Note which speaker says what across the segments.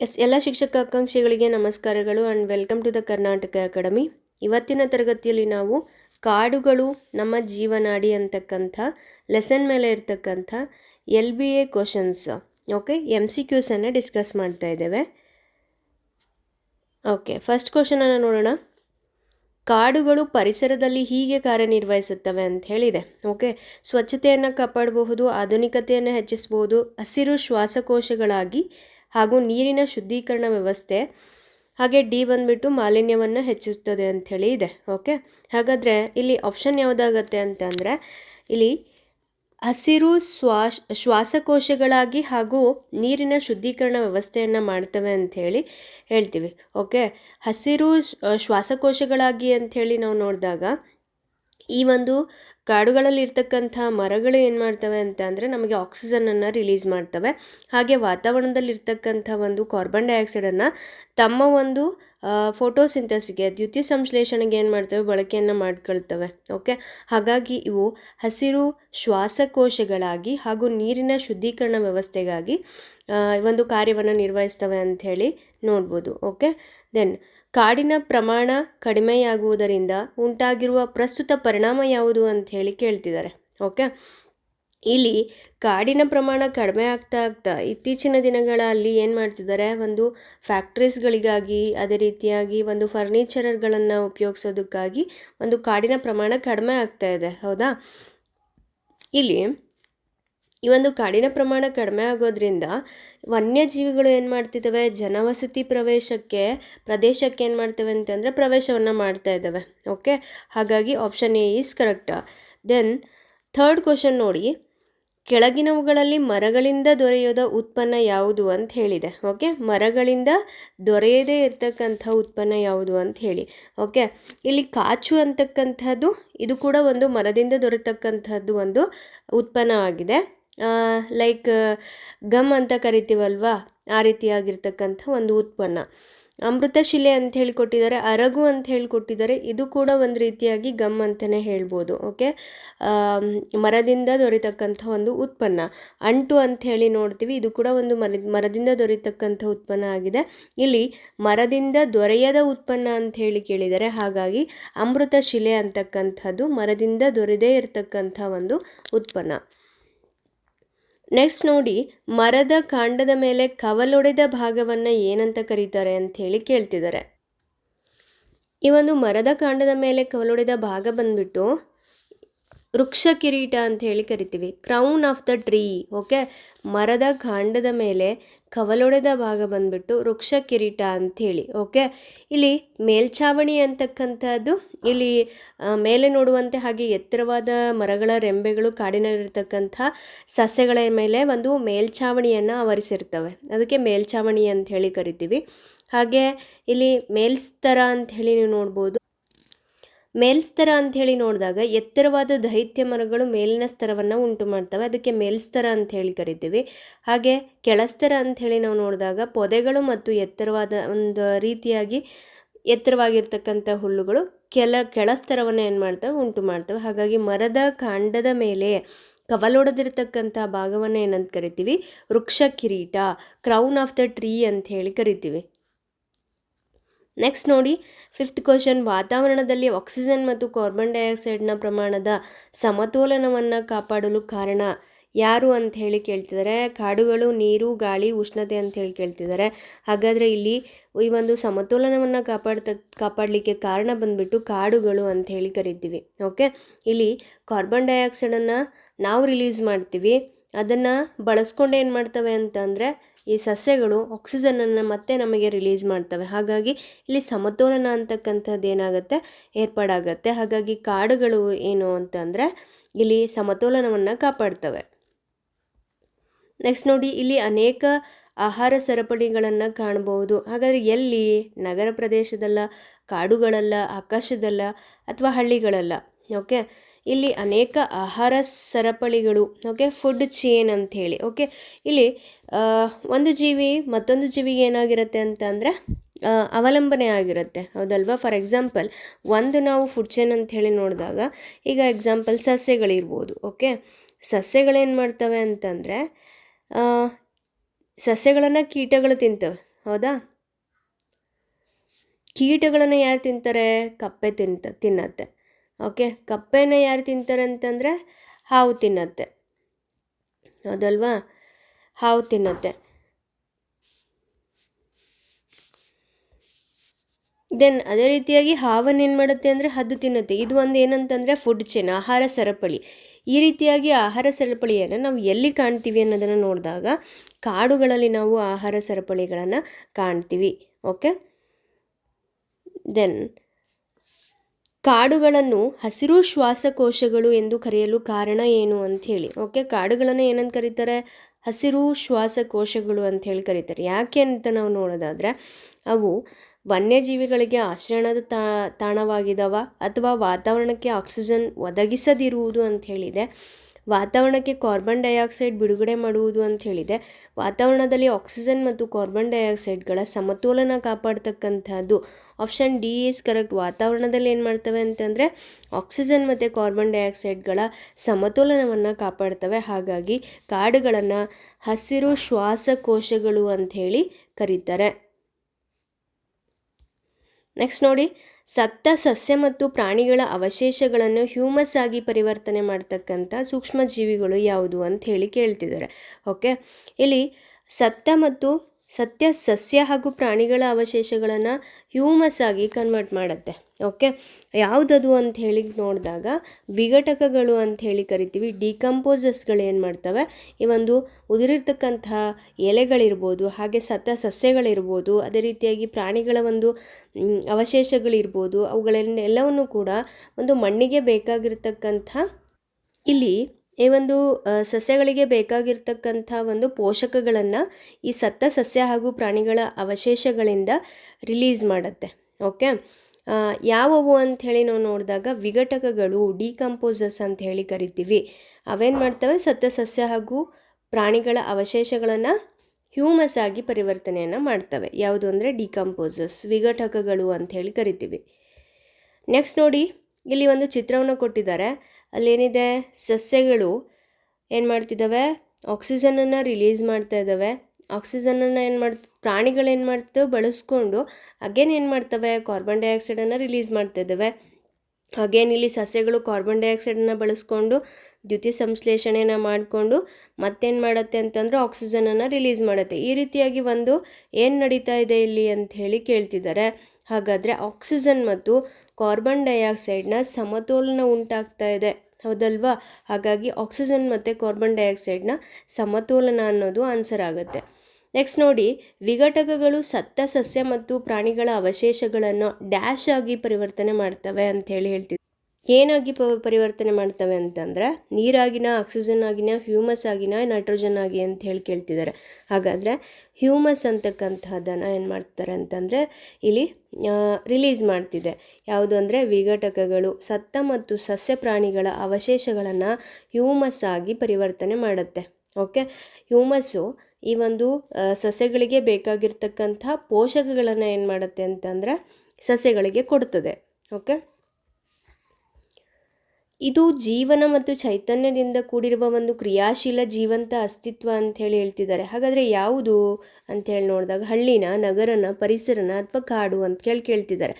Speaker 1: S, ಎಲ್ಲ ಶಿಕ್ಷಕ ಆಕಾಂಕ್ಷಿಗಳಿಗೆ ನಮಸ್ಕಾರಗಳು and welcome to the Karnataka academy ಇವತ್ತಿನ ತರಗತಿಯಲ್ಲಿ ನಾವು ಕಾಡುಗಳು ನಮ್ಮ ಜೀವನಾಡಿ ಅಂತಕ್ಕಂಥ ಲೆಸನ್ ಮೇಲೆ ಇರ್ತಕ್ಕಂಥ L B A questions okay M C ಕ್ಯೂಸನ್ನು discuss ಮಾಡ್ತಾ ಇದ್ದೇವೆ. ಓಕೆ ಫಸ್ಟ್ ಕ್ವಶನನ್ನು ನೋಡೋಣ. ಕಾಡುಗಳು ಪರಿಸರದಲ್ಲಿ ಹೀಗೆ ಕಾರ್ಯನಿರ್ವಹಿಸುತ್ತವೆ ಅಂತ ಹೇಳಿದೆ ಓಕೆ ಸ್ವಚ್ಛತೆಯನ್ನು ಕಾಪಾಡಬಹುದು, ಆಧುನಿಕತೆಯನ್ನು ಹೆಚ್ಚಿಸಬಹುದು, ಹಸಿರು ಶ್ವಾಸಕೋಶಗಳಾಗಿ ಹಾಗೂ ನೀರಿನ ಶುದ್ಧೀಕರಣ ವ್ಯವಸ್ಥೆ ಹಾಗೆ ಡಿ ಬಂದುಬಿಟ್ಟು ಮಾಲಿನ್ಯವನ್ನು ಹೆಚ್ಚಿಸುತ್ತದೆ ಅಂಥೇಳಿ ಇದೆ ಓಕೆ ಹಾಗಾದರೆ ಇಲ್ಲಿ ಆಪ್ಷನ್ ಯಾವುದಾಗತ್ತೆ ಅಂತಂದರೆ ಇಲ್ಲಿ ಹಸಿರು ಶ್ವಾಸ ಶ್ವಾಸಕೋಶಗಳಾಗಿ ಹಾಗೂ ನೀರಿನ ಶುದ್ಧೀಕರಣ ವ್ಯವಸ್ಥೆಯನ್ನು ಮಾಡ್ತವೆ ಅಂಥೇಳಿ ಹೇಳ್ತೀವಿ ಓಕೆ ಹಸಿರು ಶ್ವಾಸಕೋಶಗಳಾಗಿ ಅಂಥೇಳಿ ನಾವು ನೋಡಿದಾಗ ಈ ಒಂದು ಕಾಡುಗಳಲ್ಲಿ ಇರ್ತಕ್ಕಂಥ ಮರಗಳು ಏನು ಮಾಡ್ತವೆ ಅಂತ ಅಂದರೆ ನಮಗೆ ಆಕ್ಸಿಜನನ್ನು ರಿಲೀಸ್ ಮಾಡ್ತವೆ. ಹಾಗೆ ವಾತಾವರಣದಲ್ಲಿರ್ತಕ್ಕಂಥ ಒಂದು ಕಾರ್ಬನ್ ಡೈಆಕ್ಸೈಡನ್ನು ತಮ್ಮ ಒಂದು ಫೋಟೋಸಿಂಥಸಿಗೆ ದ್ಯುತಿ ಸಂಶ್ಲೇಷಣೆಗೆ ಏನು ಮಾಡ್ತವೆ? ಬಳಕೆಯನ್ನು ಮಾಡ್ಕೊಳ್ತವೆ. ಓಕೆ ಹಾಗಾಗಿ ಇವು ಹಸಿರು ಶ್ವಾಸಕೋಶಗಳಾಗಿ ಹಾಗೂ ನೀರಿನ ಶುದ್ಧೀಕರಣ ವ್ಯವಸ್ಥೆಗಾಗಿ ಒಂದು ಕಾರ್ಯವನ್ನು ನಿರ್ವಹಿಸ್ತವೆ ಅಂಥೇಳಿ ನೋಡ್ಬೋದು. ಓಕೆ ದೆನ್ ಕಾಡಿನ ಪ್ರಮಾಣ ಕಡಿಮೆಯಾಗುವುದರಿಂದ ಉಂಟಾಗಿರುವ ಪ್ರಸ್ತುತ ಪರಿಣಾಮ ಯಾವುದು ಅಂತ ಹೇಳಿ ಕೇಳ್ತಿದ್ದಾರೆ. ಓಕೆ? ಇಲ್ಲಿ ಕಾಡಿನ ಪ್ರಮಾಣ ಕಡಿಮೆ ಆಗ್ತಾ ಆಗ್ತಾ ಇತ್ತೀಚಿನ ದಿನಗಳಲ್ಲಿ ಏನು ಮಾಡ್ತಿದ್ದಾರೆ? ಒಂದು ಫ್ಯಾಕ್ಟ್ರೀಸ್ಗಳಿಗಾಗಿ, ಅದೇ ರೀತಿಯಾಗಿ ಒಂದು ಫರ್ನಿಚರ್ಗಳನ್ನು ಉಪಯೋಗಿಸೋದಕ್ಕಾಗಿ ಒಂದು ಕಾಡಿನ ಪ್ರಮಾಣ ಕಡಿಮೆ ಆಗ್ತಾ ಇದೆ. ಹೌದಾ? ಇಲ್ಲಿ ಈ ಒಂದು ಕಾಡಿನ ಪ್ರಮಾಣ ಕಡಿಮೆ ಆಗೋದ್ರಿಂದ ವನ್ಯಜೀವಿಗಳು ಏನು ಮಾಡ್ತಿದ್ದಾವೆ? ಜನವಸತಿ ಪ್ರವೇಶಕ್ಕೆ, ಪ್ರದೇಶಕ್ಕೆ ಏನು ಮಾಡ್ತವೆ ಅಂತಂದರೆ ಪ್ರವೇಶವನ್ನು ಮಾಡ್ತಾ ಇದ್ದಾವೆ. ಓಕೆ ಹಾಗಾಗಿ option A is correct then third question ನೋಡಿ. ಕೆಳಗಿನವುಗಳಲ್ಲಿ ಮರಗಳಿಂದ ದೊರೆಯೋದ ಉತ್ಪನ್ನ ಯಾವುದು ಅಂತ ಹೇಳಿದೆ. ಓಕೆ ಮರಗಳಿಂದ ದೊರೆಯದೇ ಇರತಕ್ಕಂಥ ಉತ್ಪನ್ನ ಯಾವುದು ಅಂತ ಹೇಳಿ. ಓಕೆ ಇಲ್ಲಿ ಕಾಚು ಅಂತಕ್ಕಂಥದ್ದು, ಇದು ಕೂಡ ಒಂದು ಮರದಿಂದ ದೊರೆತಕ್ಕಂಥದ್ದು ಒಂದು ಉತ್ಪನ್ನ ಆಗಿದೆ. ಲೈಕ್ ಗಮ್ ಅಂತ ಕರಿತೀವಲ್ವ? ಆ ರೀತಿಯಾಗಿರ್ತಕ್ಕಂಥ ಒಂದು ಉತ್ಪನ್ನ. ಅಮೃತಶಿಲೆ ಅಂತ ಹೇಳಿ ಕೊಟ್ಟಿದ್ದಾರೆ ಅರಗು ಅಂತ ಹೇಳಿ ಕೊಟ್ಟಿದ್ದಾರೆ ಇದು ಕೂಡ ಒಂದು ರೀತಿಯಾಗಿ ಗಮ್ ಅಂತಲೇ ಹೇಳ್ಬೋದು, ಓಕೆ? ಮರದಿಂದ ದೊರೆತಕ್ಕಂಥ ಒಂದು ಉತ್ಪನ್ನ. ಅಂಟು ಅಂತ ಹೇಳಿ ನೋಡ್ತೀವಿ, ಇದು ಕೂಡ ಒಂದು ಮರ, ಮರದಿಂದ ದೊರೆತಕ್ಕಂಥ ಉತ್ಪನ್ನ ಆಗಿದೆ. ಇಲ್ಲಿ ಮರದಿಂದ ದೊರೆಯದ ಉತ್ಪನ್ನ ಅಂತ ಹೇಳಿ ಕೇಳಿದರೆ, ಹಾಗಾಗಿ ಅಮೃತ ಶಿಲೆ ಅಂತಕ್ಕಂಥದ್ದು ಮರದಿಂದ ದೊರೆದೇ ಇರತಕ್ಕಂಥ ಒಂದು ಉತ್ಪನ್ನ. ನೆಕ್ಸ್ಟ್ ನೋಡಿ, ಮರದ ಕಾಂಡದ ಮೇಲೆ ಕವಲೊಡೆದ ಭಾಗವನ್ನು ಏನಂತ ಕರೀತಾರೆ ಅಂತ ಹೇಳಿ ಕೇಳ್ತಿದ್ದಾರೆ. ಈ ಒಂದು ಮರದ ಕಾಂಡದ ಮೇಲೆ ಕವಲೊಡೆದ ಭಾಗ ಬಂದ್ಬಿಟ್ಟು ವೃಕ್ಷ ಕಿರೀಟ ಅಂತ ಹೇಳಿ ಕರಿತೀವಿ. Crown of the tree, okay? ಮರದ ಕಾಂಡದ ಮೇಲೆ ಕವಲೊಡೆದ ಭಾಗ ಬಂದ್ಬಿಟ್ಟು ವೃಕ್ಷ ಕಿರೀಟ ಅಂಥೇಳಿ, ಓಕೆ? ಇಲ್ಲಿ ಮೇಲ್ಛಾವಣಿ ಅಂತಕ್ಕಂಥದ್ದು, ಇಲ್ಲಿ ಮೇಲೆ ನೋಡುವಂತೆ ಹಾಗೆ ಎತ್ತರವಾದ ಮರಗಳ ರೆಂಬೆಗಳು ಕಾಡಿನಲ್ಲಿರ್ತಕ್ಕಂಥ ಸಸ್ಯಗಳ ಮೇಲೆ ಒಂದು ಮೇಲ್ಛಾವಣಿಯನ್ನು ಆವರಿಸಿರ್ತವೆ. ಅದಕ್ಕೆ ಮೇಲ್ಛಾವಣಿ ಅಂತ ಹೇಳಿ ಕರಿತೀವಿ. ಹಾಗೆ ಇಲ್ಲಿ ಮೇಲ್ಸ್ತರ ಅಂತ ಹೇಳಿ ನೀವು ನೋಡ್ಬೋದು ಮೇಲ್ಸ್ತರ ಅಂಥೇಳಿ ನೋಡಿದಾಗ ಎತ್ತರವಾದ ದೈತ್ಯ ಮರಗಳು ಮೇಲಿನ ಸ್ತರವನ್ನು ಉಂಟು ಮಾಡ್ತವೆ. ಅದಕ್ಕೆ ಮೇಲ್ಸ್ತರ ಅಂತ ಹೇಳಿ ಕರಿತೀವಿ. ಹಾಗೆ ಕೆಳಸ್ತರ ಅಂಥೇಳಿ ನಾವು ನೋಡಿದಾಗ ಪೊದೆಗಳು ಮತ್ತು ಎತ್ತರವಾದ ಒಂದು ರೀತಿಯಾಗಿ ಎತ್ತರವಾಗಿರ್ತಕ್ಕಂಥ ಹುಲ್ಲುಗಳು ಕೆಲ ಕೆಳಸ್ತರವನ್ನು ಏನು ಮಾಡ್ತವೆ? ಉಂಟು ಮಾಡ್ತವೆ. ಹಾಗಾಗಿ ಮರದ ಕಾಂಡದ ಮೇಲೆ ಕವಲೊಡೆದಿರ್ತಕ್ಕಂಥ ಭಾಗವನ್ನು ಏನಂತ ಕರಿತೀವಿ? ವೃಕ್ಷ ಕಿರೀಟ ಕ್ರೌನ್ ಆಫ್ ದ ಟ್ರೀ ಅಂತ ಹೇಳಿ ಕರಿತೀವಿ. ನೆಕ್ಸ್ಟ್ ನೋಡಿ ಫಿಫ್ತ್ ಕ್ವಶನ್ ವಾತಾವರಣದಲ್ಲಿ ಆಕ್ಸಿಜನ್ ಮತ್ತು ಕಾರ್ಬನ್ ಡೈಆಕ್ಸೈಡ್ನ ಪ್ರಮಾಣದ ಸಮತೋಲನವನ್ನು ಕಾಪಾಡಲು ಕಾರಣ ಯಾರು ಅಂತ ಹೇಳಿ ಕೇಳ್ತಿದ್ದಾರೆ ಕಾಡುಗಳು, ನೀರು, ಗಾಳಿ, ಉಷ್ಣತೆ ಅಂತ ಹೇಳಿ ಕೇಳ್ತಿದ್ದಾರೆ ಹಾಗಾದರೆ ಇಲ್ಲಿ ಈ ಒಂದು ಸಮತೋಲನವನ್ನು ಕಾಪಾಡ್ತ, ಕಾಪಾಡಲಿಕ್ಕೆ ಕಾರಣ ಬಂದ್ಬಿಟ್ಟು ಕಾಡುಗಳು ಅಂತ ಹೇಳಿ ಕರಿತೀವಿ. ಓಕೆ ಇಲ್ಲಿ ಕಾರ್ಬನ್ ಡೈಆಕ್ಸೈಡನ್ನು ನಾವು ರಿಲೀಸ್ ಮಾಡ್ತೀವಿ. ಅದನ್ನು ಬಳಸ್ಕೊಂಡು ಏನು ಮಾಡ್ತವೆ ಅಂತಂದರೆ ಈ ಸಸ್ಯಗಳು ಆಕ್ಸಿಜನನ್ನು ಮತ್ತೆ ನಮಗೆ ರಿಲೀಸ್ ಮಾಡ್ತವೆ. ಹಾಗಾಗಿ ಇಲ್ಲಿ ಸಮತೋಲನ ಅಂತಕ್ಕಂಥದ್ದು ಏನಾಗುತ್ತೆ? ಏರ್ಪಾಡಾಗತ್ತೆ. ಹಾಗಾಗಿ ಕಾಡುಗಳು ಏನು ಅಂತಂದರೆ ಇಲ್ಲಿ ಸಮತೋಲನವನ್ನು ಕಾಪಾಡ್ತವೆ. ನೆಕ್ಸ್ಟ್ ನೋಡಿ, ಇಲ್ಲಿ ಅನೇಕ ಆಹಾರ ಸರಪಣಿಗಳನ್ನು ಕಾಣಬಹುದು ಹಾಗಾದರೆ ಎಲ್ಲಿ? ನಗರ ಪ್ರದೇಶದಲ್ಲ, ಕಾಡುಗಳಲ್ಲ, ಆಕಾಶದಲ್ಲ, ಅಥವಾ ಹಳ್ಳಿಗಳಲ್ಲ. ಓಕೆ ಇಲ್ಲಿ ಅನೇಕ ಆಹಾರ ಸರಪಳಿಗಳು ಓಕೆ ಫುಡ್ ಚೇನ್ ಹೇಳಿ ಓಕೆ ಇಲ್ಲಿ ಒಂದು ಜೀವಿ ಮತ್ತೊಂದು ಜೀವಿಗೆ ಏನಾಗಿರುತ್ತೆ ಅಂತ ಅಂದರೆ ಅವಲಂಬನೆ ಆಗಿರುತ್ತೆ, ಹೌದಲ್ವಾ? ಫಾರ್ ಎಕ್ಸಾಂಪಲ್ ಒಂದು ನಾವು ಫುಡ್ ಚೇನ್ ಅಂತ ಹೇಳಿ ನೋಡಿದಾಗ, ಈಗ ಎಕ್ಸಾಂಪಲ್ ಸಸ್ಯಗಳಿರ್ಬೋದು ಓಕೆ ಸಸ್ಯಗಳೇನು ಮಾಡ್ತವೆ ಅಂತಂದರೆ ಸಸ್ಯಗಳನ್ನು ಕೀಟಗಳು ತಿಂತವೆ, ಹೌದಾ? ಕೀಟಗಳನ್ನು ಯಾರು ತಿಂತಾರೆ? ಕಪ್ಪೆ ತಿಂತ, ತಿನ್ನತ್ತೆ. ಓಕೆ? ಕಪ್ಪೆನ ಯಾರು ತಿಂತಾರೆ ಅಂತಂದರೆ ಹಾವು ತಿನ್ನತ್ತೆ. ಹೌದಲ್ವಾ ಹಾವು ತಿನ್ನತ್ತೆ. ದೆನ್ ಅದೇ ರೀತಿಯಾಗಿ ಹಾವನ್ನು ಏನು ಮಾಡುತ್ತೆ ಅಂದರೆ ಹದ್ದು ತಿನ್ನುತ್ತೆ. ಇದು ಒಂದು ಏನಂತಂದರೆ ಫುಡ್ ಚೇನ್ ಆಹಾರ ಸರಪಳಿ. ಈ ರೀತಿಯಾಗಿ ಆಹಾರ ಸರಪಳಿಯನ್ನು ನಾವು ಎಲ್ಲಿ ಕಾಣ್ತೀವಿ ಅನ್ನೋದನ್ನು ನೋಡಿದಾಗ ಕಾಡುಗಳಲ್ಲಿ ನಾವು ಆಹಾರ ಸರಪಳಿಗಳನ್ನು ಕಾಣ್ತೀವಿ. ಓಕೆ? ದೆನ್ ಕಾಡುಗಳನ್ನು ಹಸಿರು ಶ್ವಾಸಕೋಶಗಳು ಎಂದು ಕರೆಯಲು ಕಾರಣ ಏನು ಅಂಥೇಳಿ ಓಕೆ, ಕಾಡುಗಳನ್ನು ಏನಂತ ಕರೀತಾರೆ? ಹಸಿರು ಶ್ವಾಸಕೋಶಗಳು ಅಂಥೇಳಿ ಕರೀತಾರೆ. ಯಾಕೆ ಅಂತ ನಾವು ನೋಡೋದಾದರೆ, ಅವು ವನ್ಯಜೀವಿಗಳಿಗೆ ಆಶ್ರಯಣದ ತಾಣವಾಗಿದ್ದಾವ ಅಥವಾ ವಾತಾವರಣಕ್ಕೆ ಆಕ್ಸಿಜನ್ ಒದಗಿಸದಿರುವುದು ಅಂತ ಹೇಳಿದೆ. ವಾತಾವರಣಕ್ಕೆ ಕಾರ್ಬನ್ ಡೈಆಕ್ಸೈಡ್ ಬಿಡುಗಡೆ ಮಾಡುವುದು ಅಂತ ಹೇಳಿದೆ. ವಾತಾವರಣದಲ್ಲಿ ಆಕ್ಸಿಜನ್ ಮತ್ತು ಕಾರ್ಬನ್ ಡೈಆಕ್ಸೈಡ್ಗಳ ಸಮತೋಲನ ಕಾಪಾಡ್ತಕ್ಕಂಥದ್ದು ಆಪ್ಷನ್ ಡಿ ಈಸ್ ಕರೆಕ್ಟ್ ವಾತಾವರಣದಲ್ಲಿ ಏನು ಮಾಡ್ತವೆ ಅಂತಂದರೆ ಆಕ್ಸಿಜನ್ ಮತ್ತು ಕಾರ್ಬನ್ ಡೈಆಕ್ಸೈಡ್ಗಳ ಸಮತೋಲನವನ್ನು ಕಾಪಾಡ್ತವೆ. ಹಾಗಾಗಿ ಕಾಡುಗಳನ್ನು ಹಸಿರು ಶ್ವಾಸಕೋಶಗಳು ಅಂಥೇಳಿ ಕರೀತಾರೆ. ನೆಕ್ಸ್ಟ್ ನೋಡಿ, ಸತ್ತ ಸಸ್ಯ ಮತ್ತು ಪ್ರಾಣಿಗಳ ಅವಶೇಷಗಳನ್ನು ಹ್ಯೂಮಸ್ ಆಗಿ ಪರಿವರ್ತನೆ ಮಾಡ್ತಕ್ಕಂಥ ಸೂಕ್ಷ್ಮ ಜೀವಿಗಳು ಯಾವುದು ಅಂತ ಹೇಳಿ ಕೇಳ್ತಿದ್ದಾರೆ. ಓಕೆ, ಇಲ್ಲಿ ಸತ್ತ ಮತ್ತು ಸತ್ಯ, ಸಸ್ಯ ಹಾಗೂ ಪ್ರಾಣಿಗಳ ಅವಶೇಷಗಳನ್ನು ಹ್ಯೂಮಸ್ ಆಗಿ ಕನ್ವರ್ಟ್ ಮಾಡುತ್ತೆ. ಓಕೆ ಯಾವುದದು ಅಂತ ಹೇಳಿ ನೋಡಿದಾಗ ವಿಘಟಕಗಳು ಅಂತ ಹೇಳಿ ಕರಿತೀವಿ. ಡಿಕಂಪೋಸಸ್ಗಳು ಏನು ಮಾಡ್ತವೆ? ಈ ಒಂದು ಉದುರಿರ್ತಕ್ಕಂತಹ ಎಲೆಗಳಿರ್ಬೋದು, ಹಾಗೆ ಸತ್ತ ಸಸ್ಯಗಳಿರ್ಬೋದು, ಅದೇ ರೀತಿಯಾಗಿ ಪ್ರಾಣಿಗಳ ಒಂದು ಅವಶೇಷಗಳಿರ್ಬೋದು, ಅವುಗಳನ್ನೆಲ್ಲವನ್ನು ಕೂಡ ಒಂದು ಮಣ್ಣಿಗೆ ಬೇಕಾಗಿರ್ತಕ್ಕಂಥ ಇಲ್ಲಿ ಈ ಒಂದು ಸಸ್ಯಗಳಿಗೆ ಬೇಕಾಗಿರ್ತಕ್ಕಂಥ ಒಂದು ಪೋಷಕಗಳನ್ನು ಈ ಸತ್ತ ಸಸ್ಯ ಹಾಗೂ ಪ್ರಾಣಿಗಳ ಅವಶೇಷಗಳಿಂದ ರಿಲೀಸ್ ಮಾಡುತ್ತೆ, ಓಕೆ? ಯಾವುವು ಅಂಥೇಳಿ ನಾವು ನೋಡಿದಾಗ ವಿಘಟಕಗಳು, ಡಿಕಂಪೋಸಸ್ ಅಂತ ಹೇಳಿ ಕರಿತೀವಿ. ಅವೇನು ಮಾಡ್ತವೆ? ಸತ್ತ ಸಸ್ಯ ಹಾಗೂ ಪ್ರಾಣಿಗಳ ಅವಶೇಷಗಳನ್ನು ಹ್ಯೂಮಸ್ ಆಗಿ ಪರಿವರ್ತನೆಯನ್ನು ಮಾಡ್ತವೆ. ಯಾವುದು ಅಂದರೆ ಡಿಕಂಪೋಸಸ್, ವಿಘಟಕಗಳು ಅಂತ ಹೇಳಿ ಕರಿತೀವಿ. ನೆಕ್ಸ್ಟ್ ನೋಡಿ, ಇಲ್ಲಿ ಒಂದು ಚಿತ್ರವನ್ನು ಕೊಟ್ಟಿದ್ದಾರೆ. ಅಲ್ಲೇನಿದೆ? ಸಸ್ಯಗಳು ಏನು ಮಾಡ್ತಿದ್ದಾವೆ ಆಕ್ಸಿಜನನ್ನು ರಿಲೀಸ್ ಮಾಡ್ತಾ ಇದ್ದಾವೆ ಆಕ್ಸಿಜನನ್ನು ಏನು ಮಾಡ್ ಪ್ರಾಣಿಗಳೇನು ಮಾಡ್ತವೆ ಬಳಸ್ಕೊಂಡು ಅಗೇನ್ ಏನು ಮಾಡ್ತವೆ? ಕಾರ್ಬನ್ ಡೈಆಕ್ಸೈಡನ್ನು ರಿಲೀಸ್ ಮಾಡ್ತಾ ಇದ್ದಾವೆ ಅಗೇನ್ ಇಲ್ಲಿ ಸಸ್ಯಗಳು ಕಾರ್ಬನ್ ಡೈಆಕ್ಸೈಡನ್ನು ಬಳಸ್ಕೊಂಡು ದ್ಯುತಿ ಸಂಶ್ಲೇಷಣೆನ ಮಾಡಿಕೊಂಡು ಮತ್ತೇನು ಮಾಡುತ್ತೆ ಅಂತಂದರೆ ಆಕ್ಸಿಜನನ್ನು ರಿಲೀಸ್ ಮಾಡುತ್ತೆ. ಈ ರೀತಿಯಾಗಿ ಒಂದು ಏನು ನಡೀತಾ ಇದೆ ಇಲ್ಲಿ ಅಂತ ಹೇಳಿ ಕೇಳ್ತಿದ್ದಾರೆ ಹಾಗಾದರೆ ಆಕ್ಸಿಜನ್ ಮತ್ತು ಕಾರ್ಬನ್ ಡೈಆಕ್ಸೈಡ್ನ ಸಮತೋಲನ ಉಂಟಾಗ್ತಾ ಇದೆ. ಹೌದಲ್ವಾ? ಹಾಗಾಗಿ ಆಕ್ಸಿಜನ್ ಮತ್ತು ಕಾರ್ಬನ್ ಡೈಆಕ್ಸೈಡ್ನ ಸಮತೋಲನ ಅನ್ನೋದು ಆನ್ಸರ್ ಆಗುತ್ತೆ. ನೆಕ್ಸ್ಟ್ ನೋಡಿ, ವಿಘಟಕಗಳು ಸತ್ತ ಸಸ್ಯ ಮತ್ತು ಪ್ರಾಣಿಗಳ ಅವಶೇಷಗಳನ್ನು ಡ್ಯಾಶ್ ಆಗಿ ಪರಿವರ್ತನೆ ಮಾಡ್ತವೆ ಅಂತ ಹೇಳಿ ಹೇಳ್ತಿದ್ವಿ ಏನಾಗಿ ಪ ಪರಿವರ್ತನೆ ಮಾಡ್ತವೆ ಅಂತಂದರೆ ನೀರಾಗಿನ ಆಕ್ಸಿಜನ್ ಆಗಿನ ಹ್ಯೂಮಸ್ ಆಗಿನ ನೈಟ್ರೋಜನ್ ಆಗಿ ಅಂತ ಹೇಳಿ ಕೇಳ್ತಿದ್ದಾರೆ. ಹಾಗಾದರೆ ಹ್ಯೂಮಸ್ ಅಂತಕ್ಕಂಥದ್ದನ್ನು ಏನು ಮಾಡ್ತಾರೆ ಅಂತಂದರೆ ಇಲ್ಲಿ ರಿಲೀಸ್ ಮಾಡ್ತಿದೆ. ಯಾವುದು ಅಂದರೆ ವಿಘಟಕಗಳು, ಸತ್ತ ಮತ್ತು ಸಸ್ಯ ಪ್ರಾಣಿಗಳ ಅವಶೇಷಗಳನ್ನು ಹ್ಯೂಮಸ್ ಆಗಿ ಪರಿವರ್ತನೆ ಮಾಡುತ್ತೆ. ಓಕೆ ಹ್ಯೂಮಸ್ಸು ಈ ಒಂದು ಸಸ್ಯಗಳಿಗೆ ಬೇಕಾಗಿರ್ತಕ್ಕಂಥ ಪೋಷಕಗಳನ್ನು ಏನು ಮಾಡುತ್ತೆ ಅಂತಂದರೆ ಸಸ್ಯಗಳಿಗೆ ಕೊಡ್ತದೆ. ಓಕೆ ಇದು ಜೀವನ ಮತ್ತು ಚೈತನ್ಯದಿಂದ ಕೂಡಿರುವ ಒಂದು ಕ್ರಿಯಾಶೀಲ ಜೀವಂತ ಅಸ್ತಿತ್ವ ಅಂತ ಹೇಳಿ ಹೇಳ್ತಿದ್ದಾರೆ. ಹಾಗಾದರೆ ಯಾವುದು ಅಂತ ಹೇಳಿ ನೋಡಿದಾಗ ಹಳ್ಳಿನ, ನಗರನ, ಪರಿಸರನ ಅಥವಾ ಕಾಡು ಅಂತ ಕೇಳಿ ಕೇಳ್ತಿದ್ದಾರೆ.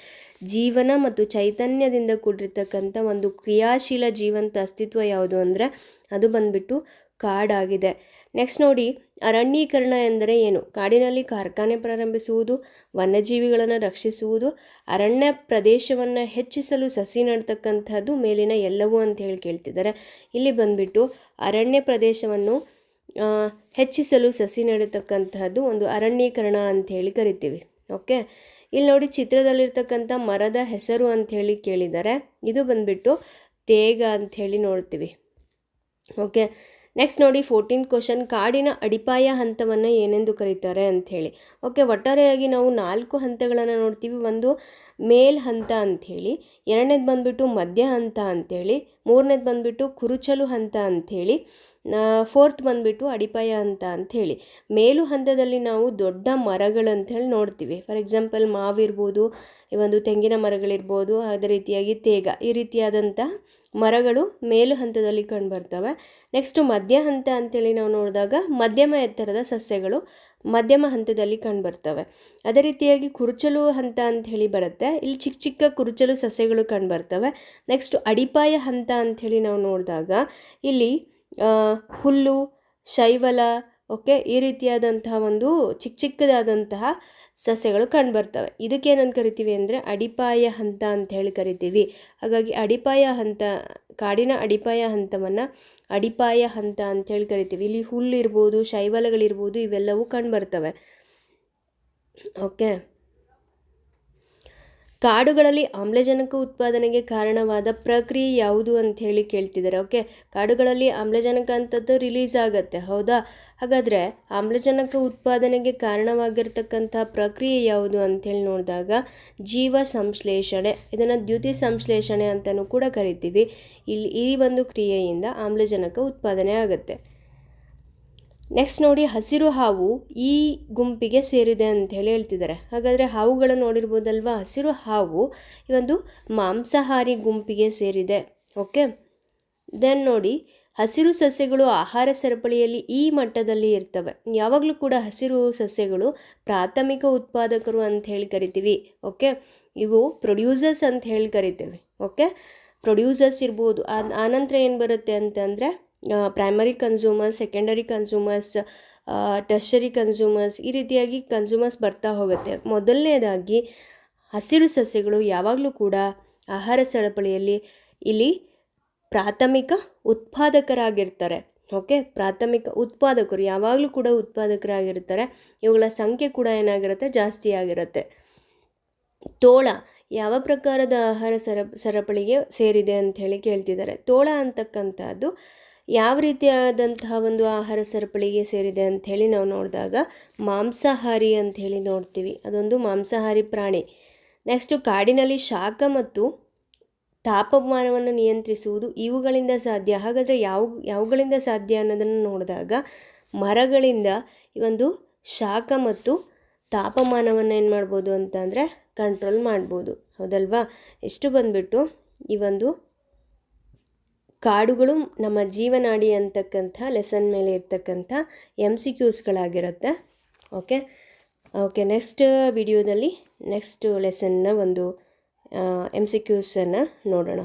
Speaker 1: ಜೀವನ ಮತ್ತು ಚೈತನ್ಯದಿಂದ ಕೂಡಿರ್ತಕ್ಕಂಥ ಒಂದು ಕ್ರಿಯಾಶೀಲ ಜೀವಂತ ಅಸ್ತಿತ್ವ ಯಾವುದು ಅಂದರೆ ಅದು ಬಂದುಬಿಟ್ಟು ಕಾಡಾಗಿದೆ. ನೆಕ್ಸ್ಟ್ ನೋಡಿ ಅರಣ್ಯೀಕರಣ ಎಂದರೆ ಏನು? ಕಾಡಿನಲ್ಲಿ ಕಾರ್ಖಾನೆ ಪ್ರಾರಂಭಿಸುವುದು, ವನ್ಯಜೀವಿಗಳನ್ನು ರಕ್ಷಿಸುವುದು, ಅರಣ್ಯ ಪ್ರದೇಶವನ್ನು ಹೆಚ್ಚಿಸಲು ಸಸಿ ನಡ್ತಕ್ಕಂಥದ್ದು ಮೇಲಿನ ಎಲ್ಲವೂ ಅಂತ ಹೇಳಿ ಕೇಳ್ತಿದ್ದಾರೆ. ಇಲ್ಲಿ ಬಂದ್ಬಿಟ್ಟು ಅರಣ್ಯ ಪ್ರದೇಶವನ್ನು ಹೆಚ್ಚಿಸಲು ಸಸಿ ನೆಡತಕ್ಕಂತಹದ್ದು ಒಂದು ಅರಣ್ಯೀಕರಣ ಅಂತ ಕರಿತೀವಿ. ಓಕೆ? ಇಲ್ಲಿ ನೋಡಿ ಚಿತ್ರದಲ್ಲಿರ್ತಕ್ಕಂಥ ಮರದ ಹೆಸರು ಅಂಥೇಳಿ ಕೇಳಿದ್ದಾರೆ. ಇದು ಬಂದ್ಬಿಟ್ಟು ತೇಗ ಅಂಥೇಳಿ ನೋಡ್ತೀವಿ. ಓಕೆ? ನೆಕ್ಸ್ಟ್ ನೋಡಿ ಫೋರ್ಟೀನ್ ಕ್ವಶನ್ ಕಾಡಿನ ಅಡಿಪಾಯ ಹಂತವನ್ನು ಏನೆಂದು ಕರೀತಾರೆ ಅಂಥೇಳಿ. ಓಕೆ ಒಟ್ಟಾರೆಯಾಗಿ ನಾವು ನಾಲ್ಕು ಹಂತಗಳನ್ನು ನೋಡ್ತೀವಿ. ಒಂದು, ಮೇಲ್ ಹಂತ ಅಂಥೇಳಿ, ಎರಡನೇದು ಬಂದುಬಿಟ್ಟು ಮಧ್ಯ ಹಂತ ಅಂಥೇಳಿ, ಮೂರನೇದು ಬಂದುಬಿಟ್ಟು ಕುರುಚಲು ಹಂತ ಅಂಥೇಳಿ ಫೋರ್ತ್ ಬಂದುಬಿಟ್ಟು ಅಡಿಪಾಯ ಹಂತ ಅಂಥೇಳಿ. ಮೇಲು ಹಂತದಲ್ಲಿ ನಾವು ದೊಡ್ಡ ಮರಗಳು ಅಂಥೇಳಿ ನೋಡ್ತೀವಿ. ಫಾರ್ ಎಕ್ಸಾಂಪಲ್ ಮಾವಿರ್ಬೋದು, ಈ ಒಂದು ತೆಂಗಿನ ಮರಗಳಿರ್ಬೋದು, ಅದೇ ರೀತಿಯಾಗಿ ತೇಗ, ಈ ರೀತಿಯಾದಂಥ ಮರಗಳು ಮೇಲು ಹಂತದಲ್ಲಿ ಕಂಡುಬರ್ತವೆ. ನೆಕ್ಸ್ಟು ಮಧ್ಯ ಹಂತ ಅಂತೇಳಿ ನಾವು ನೋಡಿದಾಗ ಮಧ್ಯಮ ಎತ್ತರದ ಸಸ್ಯಗಳು ಮಧ್ಯಮ ಹಂತದಲ್ಲಿ ಕಂಡುಬರ್ತವೆ. ಅದೇ ರೀತಿಯಾಗಿ ಕುರುಚಲು ಹಂತ ಅಂತ ಹೇಳಿ ಬರುತ್ತೆ. ಇಲ್ಲಿ ಚಿಕ್ಕ ಚಿಕ್ಕ ಕುರುಚಲು ಸಸ್ಯಗಳು ಕಂಡುಬರ್ತವೆ. ನೆಕ್ಸ್ಟ್ ಅಡಿಪಾಯ ಹಂತ ಅಂಥೇಳಿ ನಾವು ನೋಡಿದಾಗ ಇಲ್ಲಿ ಹುಲ್ಲು, ಶೈವಲ ಓಕೆ ಈ ರೀತಿಯಾದಂತಹ ಒಂದು ಚಿಕ್ಕ ಚಿಕ್ಕದಾದಂತಹ ಸಸ್ಯಗಳು ಕಂಡುಬರ್ತವೆ. ಇದಕ್ಕೇನಂತ ಕರಿತೀವಿ ಅಂದರೆ ಅಡಿಪಾಯ ಹಂತ ಅಂತ ಹೇಳಿ ಕರಿತೀವಿ. ಹಾಗಾಗಿ ಅಡಿಪಾಯ ಹಂತ, ಕಾಡಿನ ಅಡಿಪಾಯ ಹಂತವನ್ನು ಅಡಿಪಾಯ ಹಂತ ಅಂತ ಹೇಳಿ ಕರಿತೀವಿ. ಇಲ್ಲಿ ಹುಲ್ಲಿರ್ಬೋದು, ಶೈವಲಗಳಿರ್ಬೋದು, ಇವೆಲ್ಲವೂ ಕಂಡುಬರ್ತವೆ. ಓಕೆ? ಕಾಡುಗಳಲ್ಲಿ ಆಮ್ಲಜನಕ ಉತ್ಪಾದನೆಗೆ ಕಾರಣವಾದ ಪ್ರಕ್ರಿಯೆ ಯಾವುದು ಅಂತ ಹೇಳಿ ಕೇಳ್ತಿದ್ದಾರೆ. ಓಕೆ ಕಾಡುಗಳಲ್ಲಿ ಆಮ್ಲಜನಕ ಅಂತದ್ದು ರಿಲೀಸ್ ಆಗುತ್ತೆ, ಹೌದಾ? ಹಾಗಾದರೆ ಆಮ್ಲಜನಕ ಉತ್ಪಾದನೆಗೆ ಕಾರಣವಾಗಿರ್ತಕ್ಕಂಥ ಪ್ರಕ್ರಿಯೆ ಯಾವುದು ಅಂಥೇಳಿ ನೋಡಿದಾಗ ಜೀವ ಸಂಶ್ಲೇಷಣೆ, ಇದನ್ನು ದ್ಯುತಿ ಸಂಶ್ಲೇಷಣೆ ಅಂತಲೂ ಕೂಡ ಕರಿತೀವಿ. ಇಲ್ಲಿ ಈ ಒಂದು ಕ್ರಿಯೆಯಿಂದ ಆಮ್ಲಜನಕ ಉತ್ಪಾದನೆ ಆಗುತ್ತೆ. ನೆಕ್ಸ್ಟ್ ನೋಡಿ ಹಸಿರು ಹಾವು ಈ ಗುಂಪಿಗೆ ಸೇರಿದೆ ಅಂತ ಹೇಳಿ ಹೇಳ್ತಿದ್ದಾರೆ. ಹಾಗಾದರೆ ಹಾವುಗಳನ್ನು ನೋಡಿರ್ಬೋದಲ್ವಾ? ಹಸಿರು ಹಾವು ಈ ಒಂದು ಮಾಂಸಾಹಾರಿ ಗುಂಪಿಗೆ ಸೇರಿದೆ. ಓಕೆ ದೆನ್ ನೋಡಿ ಹಸಿರು ಸಸ್ಯಗಳು ಆಹಾರ ಸರಪಳಿಯಲ್ಲಿ ಈ ಮಟ್ಟದಲ್ಲಿ ಇರ್ತವೆ. ಯಾವಾಗಲೂ ಕೂಡ ಹಸಿರು ಸಸ್ಯಗಳು ಪ್ರಾಥಮಿಕ ಉತ್ಪಾದಕರು ಅಂತ ಹೇಳಿ ಕರಿತೀವಿ. ಓಕೆ ಇವು ಪ್ರೊಡ್ಯೂಸರ್ಸ್ ಅಂತ ಹೇಳಿ ಕರಿತೇವೆ. ಓಕೆ ಪ್ರೊಡ್ಯೂಸರ್ಸ್ ಇರ್ಬೋದು. ಆನಂತರ ಏನು ಬರುತ್ತೆ ಅಂತಂದರೆ primary consumers secondary consumers tertiary consumers ಈ ರೀತಿಯಾಗಿ ಕನ್ಸೂಮರ್ಸ್ ಬರ್ತಾ ಹೋಗುತ್ತೆ. ಮೊದಲನೇದಾಗಿ ಹಸಿರು ಸಸ್ಯಗಳು ಯಾವಾಗಲೂ ಕೂಡ ಆಹಾರ ಸರಪಳಿಯಲ್ಲಿ ಇಲ್ಲಿ ಪ್ರಾಥಮಿಕ ಉತ್ಪಾದಕರಾಗಿರ್ತಾರೆ. ಓಕೆ ಪ್ರಾಥಮಿಕ ಉತ್ಪಾದಕರು ಯಾವಾಗಲೂ ಕೂಡ ಉತ್ಪಾದಕರಾಗಿರ್ತಾರೆ. ಇವುಗಳ ಸಂಖ್ಯೆ ಕೂಡ ಏನಾಗಿರುತ್ತೆ? ಜಾಸ್ತಿ ಆಗಿರುತ್ತೆ. ತೋಳ ಯಾವ ಪ್ರಕಾರದ ಆಹಾರ ಸರ, ಸರಪಳಿಗೆ ಸೇರಿದೆ ಅಂತ ಹೇಳಿ ಕೇಳ್ತಿದ್ದಾರೆ. ತೋಳ ಅಂತಕ್ಕಂಥದ್ದು ಯಾವ ರೀತಿಯಾದಂತಹ ಒಂದು ಆಹಾರ ಸರಪಳಿಗೆ ಸೇರಿದೆ ಅಂತ ಹೇಳಿ ನಾವು ನೋಡಿದಾಗ ಮಾಂಸಾಹಾರಿ ಅಂಥೇಳಿ ನೋಡ್ತೀವಿ. ಅದೊಂದು ಮಾಂಸಾಹಾರಿ ಪ್ರಾಣಿ. ನೆಕ್ಸ್ಟು ಕಾಡಿನಲ್ಲಿ ಶಾಖ ಮತ್ತು ತಾಪಮಾನವನ್ನು ನಿಯಂತ್ರಿಸುವುದು ಇವುಗಳಿಂದ ಸಾಧ್ಯ. ಹಾಗಾದರೆ ಯಾವ, ಯಾವುಗಳಿಂದ ಸಾಧ್ಯ ಅನ್ನೋದನ್ನು ನೋಡಿದಾಗ ಮರಗಳಿಂದ ಈ ಒಂದು ಶಾಖ ಮತ್ತು ತಾಪಮಾನವನ್ನು ಏನು ಮಾಡ್ಬೋದು ಅಂತಂದರೆ ಕಂಟ್ರೋಲ್ ಮಾಡ್ಬೋದು. ಹೌದಲ್ವಾ? ಎಷ್ಟು ಬಂದುಬಿಟ್ಟು ಈ ಒಂದು ಕಾಡುಗಳು ನಮ್ಮ ಜೀವನಾಡಿ ಅಂತಕ್ಕಂಥ ಲೆಸನ್ ಮೇಲೆ ಇರ್ತಕ್ಕಂಥ ಎಂ ಸಿ ಕ್ಯೂಸ್ಗಳಾಗಿರುತ್ತೆ ಓಕೆ ಓಕೆ ನೆಕ್ಸ್ಟ್ ವಿಡಿಯೋದಲ್ಲಿ ನೆಕ್ಸ್ಟ್ ಲೆಸನ್ನ ಒಂದು ಎಂ ಸಿ ಕ್ಯೂಸನ್ನು ನೋಡೋಣ.